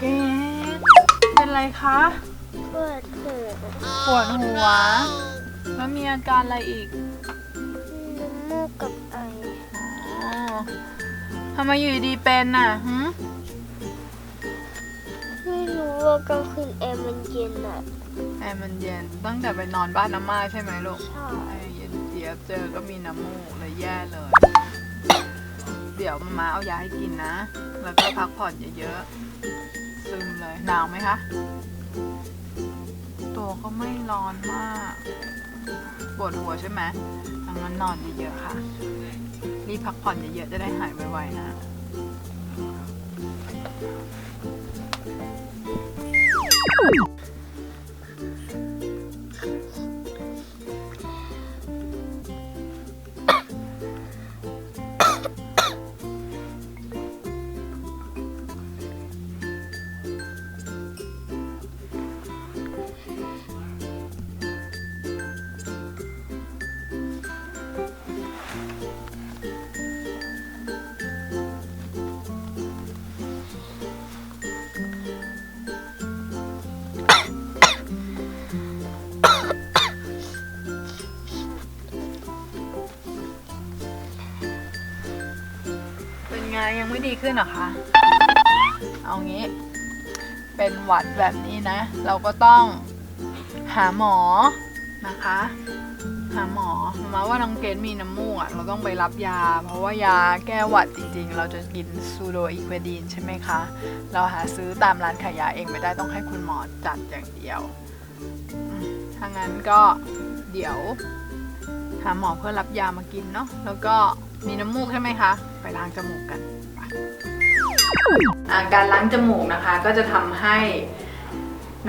เอ๊ะเป็นไรคะ ปวดหัวปวดหัว แล้วมีอาการอะไรอีกน้ำมูกกับไออ๋อทำไมอยู่ดีๆเป็นน่ะหืมไม่รู้ว่ากลางคืนแอร์มันเย็นอะแอร์มันเย็นตั้งแต่ไปนอนบ้านน้ำมาใช่ไหมลูก ใช่แอร์เย็นเจี๊ยบเจอก็มีน้ำมูกเลยแย่เลย เดี๋ยวมามาเอายาให้กินนะ แล้วก็พักผ่อนเยอะๆ ซึมเลย หนาวไหมคะ ตัวก็ไม่ร้อนมากปวดหัวใช่ไหมดังนั้นนอนเยอะๆค่ะรีพักผ่อนเยอะๆ จะได้หายไวๆนะ ยังไม่ดีขึ้นหรอคะ เอางี้ เป็นหวัดแบบนี้นะ เราก็ต้องหาหมอนะคะ หาหมอมาว่าน้องเกดมีน้ำมูกอะเราต้องไปรับยา เพราะว่ายาแก้หวัดจริงๆ เราจะกินซูโดอีควดีนใช่ไหมคะ เราหาซื้อตามร้านขายยาเองไม่ได้ต้องให้คุณหมอจัดอย่างเดียวถ้างั้นก็เดี๋ยว หาหมอเพื่อรับยามากินเนาะแล้วก็มีน้ำมูกใช่ไหมคะ ไปล้างจมูกกันไปการล้างจมูกนะคะก็จะทำให้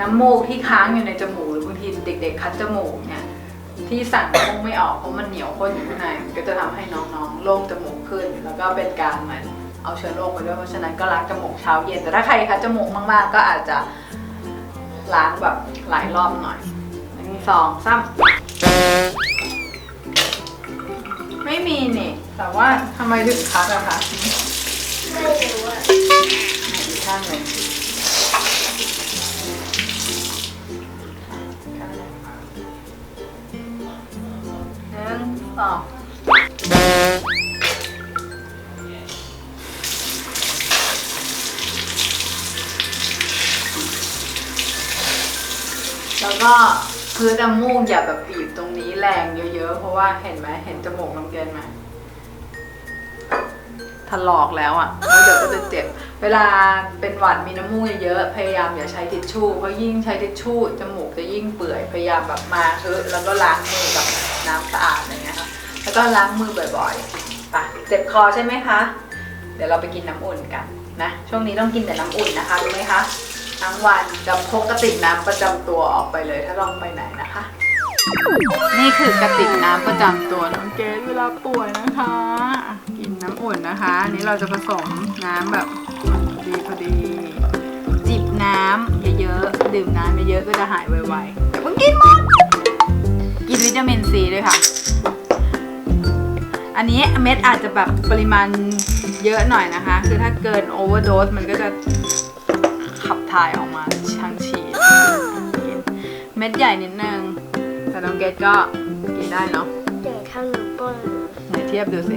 น้ำมูกที่ค้างอยู่ในจมูกหรือบางทีเด็ก ๆ คัดจมูกเนี่ยที่สั่งน้ำมูกไม่ออกเพราะมันเหนียวข้นอยู่ข้างในก็จะทำให้น้องๆโล่งจมูกขึ้น แล้วก็เป็นการเหมือนเอาเชื้อโรคไปด้วยเพราะฉะนั้นก็ล้างจมูกเช้าเย็นแต่ถ้าใครคัดจมูกมากๆ ก็อาจจะล้างแบบหลายรอบหน่อยหนึ่งสองสาม ไม่มีนี่ แต่ว่าทำไมถึงคัดอะคะไม่รู้อะอีกข้างหนึ่งหนึ่งสองแล้วก็ พื้นจมูกอย่าแบบบีบตรงนี้แรงเยอะๆ เพราะว่าเห็นไหมเห็นจมูกน้องเกนไหมถลอกแล้วอะแล้วเดี๋ยวก็จะเจ็บ เวลาเป็นหวัดมีน้ำมูกเยอะๆพยายามอย่าใช้ทิชชู่เพราะยิ่งใช้ทิชชู่จมูกจะยิ่งเปื่อยพยายามแบบมาเถอะแล้วก็ล้างมือกับน้ำสะอาดอะไรเงี้ยค่ะแล้วก็ล้างมือบ่อยๆไปเจ็บคอใช่ไหมคะ เดี๋ยวเราไปกินน้ำอุ่นกันนะ ช่วงนี้ต้องกินแต่น้ำอุ่นนะคะรู้ไหมคะ ทั้งวันจะพกกระติกน้ำประจำตัวออกไปเลยถ้าลองไปไหนนะคะ นี่คือกระติกน้ำประจำตัวน้องเกดเวลาป่วยนะคะ กินน้ำอุ่นนะคะอันนี้เราจะผสมน้ำแบบพอดีพอดี จิบน้ำเยอะๆดื่มน้ำเยอะๆก็จะหายไวๆแต่เพิ่งกินหมดกินวิตามินซีด้วยค่ะอันนี้เม็ดอาจจะแบบปริมาณเยอะหน่อยนะคะ คือถ้าเกินโอเวอร์โดสมันก็จะขับ ถ่ายออกมาทั้งฉีดกินเม็ดใหญ่นิดนึง แต่น้องเกดก็กินได้เนาะเดี๋ยวทำหนูปนไหนเทียบดูสิ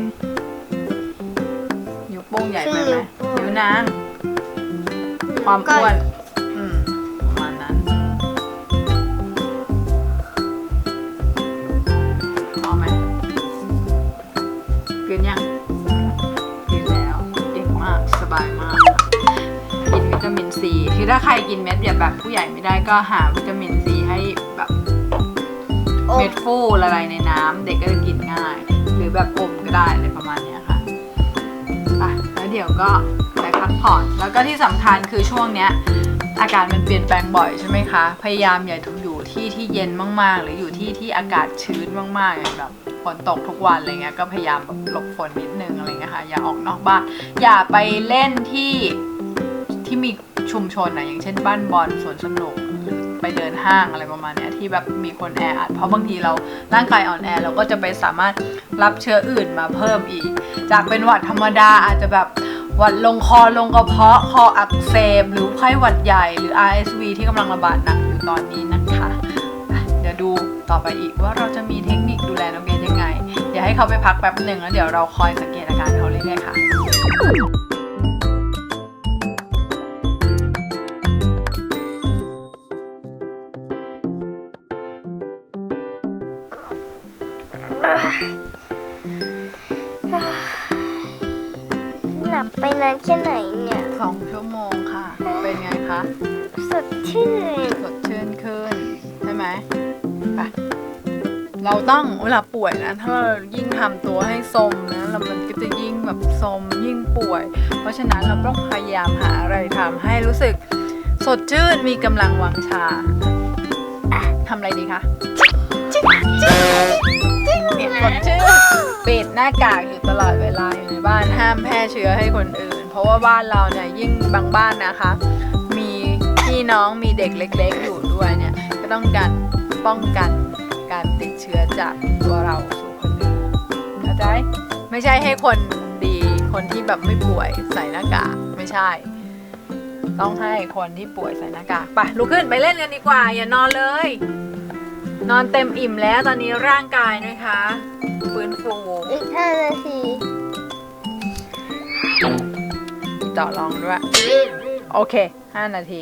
นิ้วโป้งใหญ่ไปไหมครึ่งนิ้วโป้งนิ้วนางความอ้วน ถ้าใครกินเม็ดแบบผู้ใหญ่ไม่ได้ก็หาวิตามินซีให้แบบโอ้เม็ดฟูละลายในน้ำเด็กก็จะกินง่าย หรือแบบอมก็ได้อะไรประมาณเนี้ยค่ะอะแล้วเดี๋ยวก็ไปพักผ่อนแล้วก็ที่สำคัญคือช่วงเนี้ยอากาศมันเปลี่ยนแปลงบ่อยใช่ไหมคะ พยายามอย่าอยู่ที่ที่เย็นมากๆ หรืออยู่ที่ที่อากาศชื้นมากๆอย่างแบบฝนตกทุกวันอะไรเงี้ยก็พยายามแบบหลบฝนนิดนึงอะไรเงี้ยค่ะอย่าออกนอกบ้านอย่าไปเล่นที่ที่มี ชุมชนนะอย่างเช่นบ้านบอลสวนสนุกหรือไปเดินห้างอะไรประมาณนี้ที่แบบมีคนแออัดเพราะบางทีเราร่างกายอ่อนแอเราก็จะไปสามารถรับเชื้ออื่นมาเพิ่มอีก จากเป็นหวัดธรรมดาอาจจะแบบหวัดลงคอลงกระเพาะคออักเสบหรือไข้หวัดใหญ่หรือ RSV ที่กำลังระบาดหนักอยู่ตอนนี้นะคะ เดี๋ยวดูต่อไปอีกว่าเราจะมีเทคนิคดูแลน้องเกดยังไง เดี๋ยวให้เขาไปพักแป๊บหนึ่งแล้วเดี๋ยวเราคอยสังเกตอาการเขาเรื่อยๆค่ะ ลับไปนานแค่ไหนเนี่ย สองชั่วโมงค่ะ เป็นไงคะสดชื่นสดชื่นขึ้นใช่ไหมไปเราต้องเวลาป่วยนะ ถ้าเรายิ่งทำตัวให้สมนะเรามันก็จะยิ่งแบบสมยิ่งป่วย เพราะฉะนั้นเราต้องพยายามหาอะไรทำให้รู้สึกสดชื่นมีกำลังวังชาอะทำอะไรดีคะจิ๊กจิ๊กจิ๊กเนี่ยสดชื่น ปิดหน้ากากอยู่ตลอดเวลาอยู่ในบ้านห้ามแพร่เชื้อให้คนอื่น เพราะว่าบ้านเราเนี่ยยิ่งบางบ้านนะคะ มีพี่น้องมีเด็กเล็ก ๆ อยู่ด้วยเนี่ยก็ต้องการป้องกันการติดเชื้อจากตัวเราสู่คนอื่นเข้าใจไม่ใช่ให้คนดีคนที่แบบไม่ป่วยใส่หน้ากากไม่ใช่ ต้องให้คนที่ป่วยใส่หน้ากากไปลุกขึ้นไปเล่นกันดีกว่า อย่านอนเลย นอนเต็มอิ่มแล้วตอนนี้ร่างกายนะคะฟื้นฟูอีกห้านาทีต่อรองด้วย โอเค 5 นาที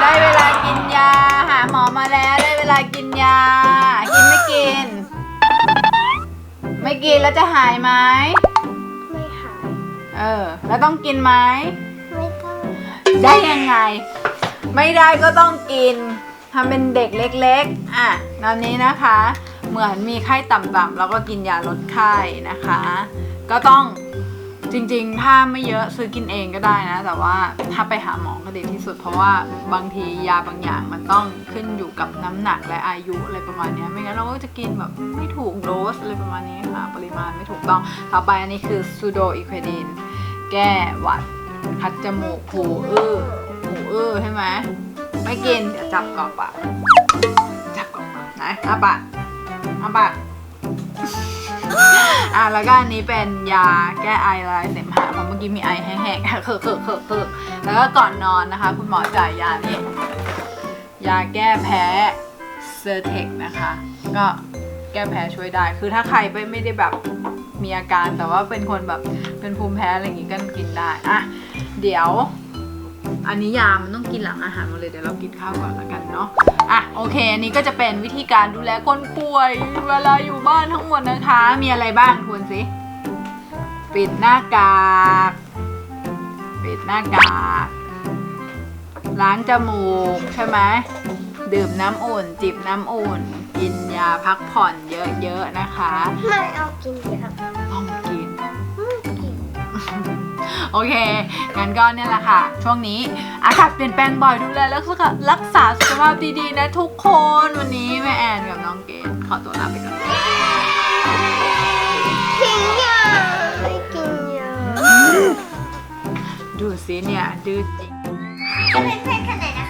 ได้เวลากินยา หาหมอมาแล้วได้เวลากินยา กินไม่กิน ไม่กินแล้วจะหายไหม ไม่หาย เออ แล้วต้องกินไหม ไม่ต้อง ได้ยังไง ไม่ได้ก็ต้องกิน ทำเป็นเด็กเล็กๆ อะตอนนี้นะคะ เหมือนมีไข้ต่ำๆแล้วก็กินยาลดไข้นะคะ ก็ต้องจริงๆ ถ้าไม่เยอะซื้อกินเองก็ได้นะ แต่ว่าถ้าไปหาหมอก็ดีที่สุด เพราะว่าบางทียาบางอย่างมันต้องขึ้นอยู่กับน้ำหนักและอายุอะไรประมาณนี้ไม่งั้นเราก็จะกินแบบไม่ถูกโดสอะไรประมาณนี้ค่ะปริมาณไม่ถูกต้อง ต่อไปอันนี้คือซูโดอีควดินแก้หวัดคัดจมูกหูอื้อหูอื้อใช่ไหม ไม่กินเดี๋ยวจับกรอบปากจับกรอบปากไหนอาปากอาปากอะแล้วก็อันนี้เป็นยาแก้ไอลายเสมหะเพราะเมื่อกี้มีไอแห้งๆเคิร์กเคิร์กเคิร์กเคิร์กแล้วก็ก่อนนอนนะคะ คุณหมอจ่ายยานี้ยาแก้แพ้เซอร์เทคนะคะ ก็แก้แพ้ช่วยได้ คือถ้าใครไม่ไม่ได้แบบมีอาการแต่ว่าเป็นคนแบบเป็นภูมิแพ้อะไรอย่างงี้ก็กินได้อะเดี๋ยว อันนี้ยามันต้องกินหลังอาหารหมดเลยเดี๋ยวเรากินข้าวก่อนล้วกันเนาะอะโอเคอันนี้ก็จะเป็นวิธีการดูแลคนป่วย เวลาอยู่บ้านทั้งหมดนะคะ มีอะไรบ้างทวนสิปิดหน้ากากปิดหน้ากากล้างจมูกใช่ไหมดื่มน้ำอุ่น จิบน้ำอุ่น กินยาพักผ่อนเยอะๆนะคะ ไม่เอากินครับต้อง โอเค งั้นก็เนี่ยแหละค่ะ ช่วงนี้อากาศเปลี่ยนแปลงบ่อยดูแลรักษารักษาสุขภาพดีๆนะทุกคน วันนี้แม่แอนกับน้องเกดขอตัวลาไปก่อนกินยาไม่กินยาดูสิเนี่ยดื้อจริงไม่